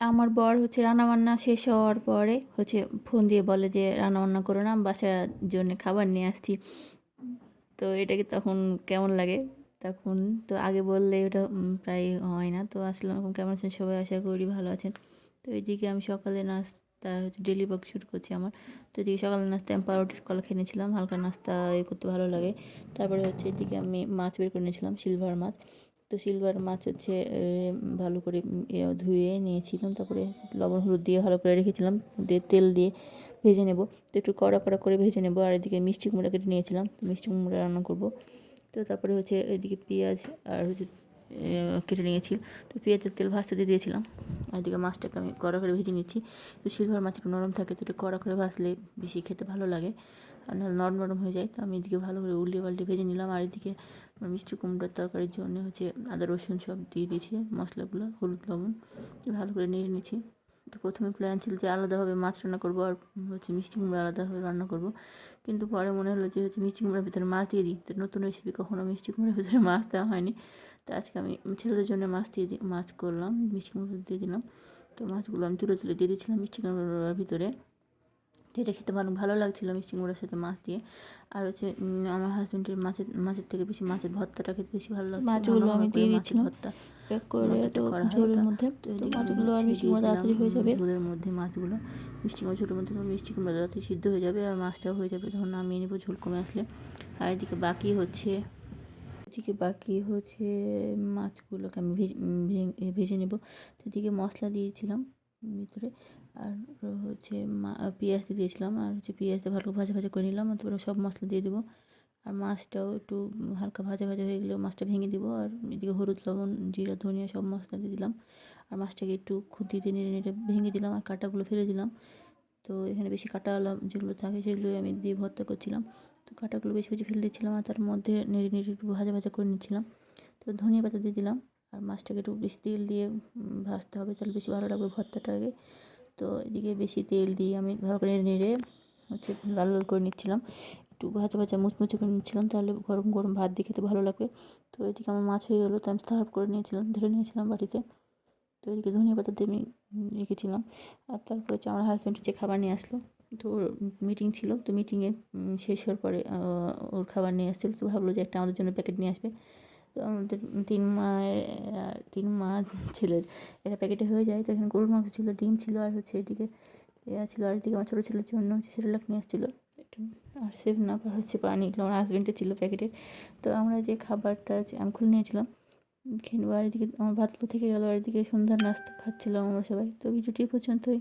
আমার বর হচ্ছে রান্নাবান্না শেষ হওয়ার পরে হচ্ছে ফোন দিয়ে বলে যে, রান্নাবান্না করো না, বাসার জন্য খাবার নিয়ে আসছি। তো এটাকে তখন কেমন লাগে? তখন তো আগে বললে ওটা প্রায় হয় না। তো আসলাম এখন কেমন আছেন সবাই? আশা করি ভালো আছেন। তো এইদিকে আমি সকালে নাস্তা হচ্ছে ডেলি ওয়ার্ক শুরু করছি আমার। তো এদিকে সকালে নাস্তা আমি পাউরুটির কলা খেয়ে নিয়েছিলাম। হালকা নাস্তা এ করতে ভালো লাগে। তারপরে হচ্ছে এদিকে আমি মাছ বের করে নিয়েছিলাম, সিলভার মাছ। তো সিলভার মাছ হচ্ছে ভালো করে ধুয়ে নিয়েছিলাম। তারপরে লবণ, হলুদ দিয়ে ভালো করে রেখেছিলাম। দিয়ে তেল দিয়ে ভেজে নেব। তো একটু কড়া কড়া করে ভেজে নেব। আর এদিকে মিষ্টি কুমড়া কেটে নিয়েছিলাম। মিষ্টি কুমড়া রান্না করব। তো তারপরে হচ্ছে এদিকে পেঁয়াজ আর হচ্ছে কেটে নিয়েছি। তো পেঁয়াজের তেল ভাজতে দিয়ে দিয়েছিলাম। আর এদিকে মাছটাকে আমি কড়া করে ভেজে নিয়েছি তো সিলভার মাছ একটু নরম থাকে। তো একটু কড়া করে ভাজলে বেশি খেতে ভালো লাগে। নাহলে নরম নরম হয়ে যায়। তো আমি এদিকে ভালো করে উল্টে পাল্টে ভেজে নিলাম। আর এদিকে আমার মিষ্টি কুমড়োর তরকারির জন্য হচ্ছে আদা, রসুন সব দিয়ে দিয়েছি, মশলাগুলো, হলুদ, লবণ, ভালো করে নিয়ে নিয়েছি। তো প্রথমে প্ল্যান ছিল যে আলাদাভাবে মাছ রান্না করব আর হচ্ছে মিষ্টি কুমড়ো আলাদাভাবে রান্না করব। কিন্তু পরে মনে হলো যে হচ্ছে মিষ্টি কুমড়োর ভিতরে মাছ দিয়ে দিই। তো নতুন রেসিপি কখনো মিষ্টি কুমড়োর ভিতরে মাছ দেওয়া হয়নি। তো আজকে আমি ছেলেদের জন্য মাছ দিয়ে মাছ করলাম, মিষ্টি কুমড়ো দিয়ে দিলাম। তো মাছগুলো আমি তুলে তুলে দিয়ে দিয়েছিলাম মিষ্টি কুমড়োর ভিতরে। এটা খেতে ভালো ভালো লাগছিল মিষ্টি কুমড়োর সাথে মাছ দিয়ে। আর হচ্ছে আমার হাজব্যান্ডের মাছের মাছের থেকে বেশি মাছের ভর্তাটা খেতে বেশি ভালো লাগছে মাছগুলো আমি দিয়ে দিয়েছিলাম। ভর্তা করে তো ঝোলের মধ্যে। আমি মাছগুলো আর মিষ্টি কুমড়ো তাড়াতাড়ি হয়ে যাবে। ঝোলের মধ্যে মাছগুলো। মিষ্টি কুমড়ো ছোটোর মধ্যে তখন মিষ্টি কুমড়ো তাড়াতাড়ি সিদ্ধ হয়ে যাবে আর মাছটাও হয়ে যাবে। তখন নামিয়ে নেব ঝোল কমে আসলে। আর এদিকে বাকি হচ্ছে এদিকে বাকি হচ্ছে মাছগুলোকে আমি ভেজে ভেজে নেব। তো এদিকে মশলা দিয়েছিলাম। ভিতরে। আর হচ্ছে মা- পেঁয়াজ দিয়ে দিয়েছিলাম, আর হচ্ছে পেঁয়াজ দিয়ে ভালো ভাজা ভাজা করে নিলাম তারপরে সব মশলা দিয়ে দেবো। আর মাছটাও একটু হালকা ভাজা ভাজা হয়ে গেলে মাছটা ভেঙে দিব, আর এদিকে হলুদ, লবণ, জিরা, ধনিয়া সব মশলা দিয়ে দিলাম। আর মাছটাকে একটু খুঁতিতে নেড়ে নেড়ে ভেঙে দিলাম, আর কাঁটাগুলো ফেলে দিলাম। তো এখানে বেশি কাঁটাওয়ালা যেগুলো থাকে সেগুলো আমি দিয়ে ভর্তা করছিলাম। তো কাঁটাগুলো বেশি বেশি ফেলে দিচ্ছিলাম, আর তার মধ্যে নেড়ে নেড়ে একটু ভাজা ভাজা করে নিচ্ছিলাম। তো ধনিয়া পাতা দিয়ে দিলাম। আর মাছটাকে একটু বেশি তেল দিয়ে ভাজতে হবে। তাহলে বেশি ভালো লাগবে ভর্তাটাকে তো এদিকে বেশি তেল দিয়ে আমি ভালো করে নেড়ে হচ্ছে লাল লাল করে নিচ্ছিলাম। একটু ভাজা ভাজা মুচমুচে করে নিচ্ছিলাম। তাহলে গরম গরম ভাত দিয়ে খেতে ভালো লাগবে। তো এদিকে আমার মাছ হয়ে গেলো। তো আমি সার্ভ করে নিয়েছিলাম, ধরে নিয়েছিলাম বাড়িতে। তো এদিকে ধনিয়া পাতা দিয়ে আমি রেখেছিলাম। আর তারপরে হচ্ছে আমার হাজব্যান্ড হচ্ছে খাবার নিয়ে আসলো। তো ওর মিটিং ছিল। তো মিটিংয়ে শেষ হওয়ার পরে ওর খাবার নিয়ে আসছিল। তো ভাবলো যে একটা আমাদের জন্য প্যাকেট নিয়ে আসবে। তো আমাদের তিন মায়ের তিন মা ছেলের একটা প্যাকেটে হয়ে যায়। তো এখানে গরুর মাংস ছিল, ডিম ছিল, আর হচ্ছে এদিকে ইয়া ছিল, আর এদিকে আমার ছোটো ছেলের জন্য হচ্ছে সেরেলাক নিয়ে আসছিল। আর সেভ না আর হচ্ছে পানি আমার হাজব্যান্ডের ছিল প্যাকেটে তো আমরা যে খাবারটা হচ্ছে আমি খুলে নিয়েছিলাম, খেয়ে আর এদিকে আমার ভাতগুলো থেকে গেলো, আর এদিকে সন্ধ্যার নাস্তা খাচ্ছিলাম আমরা সবাই। তো ভিডিওটি পর্যন্তই।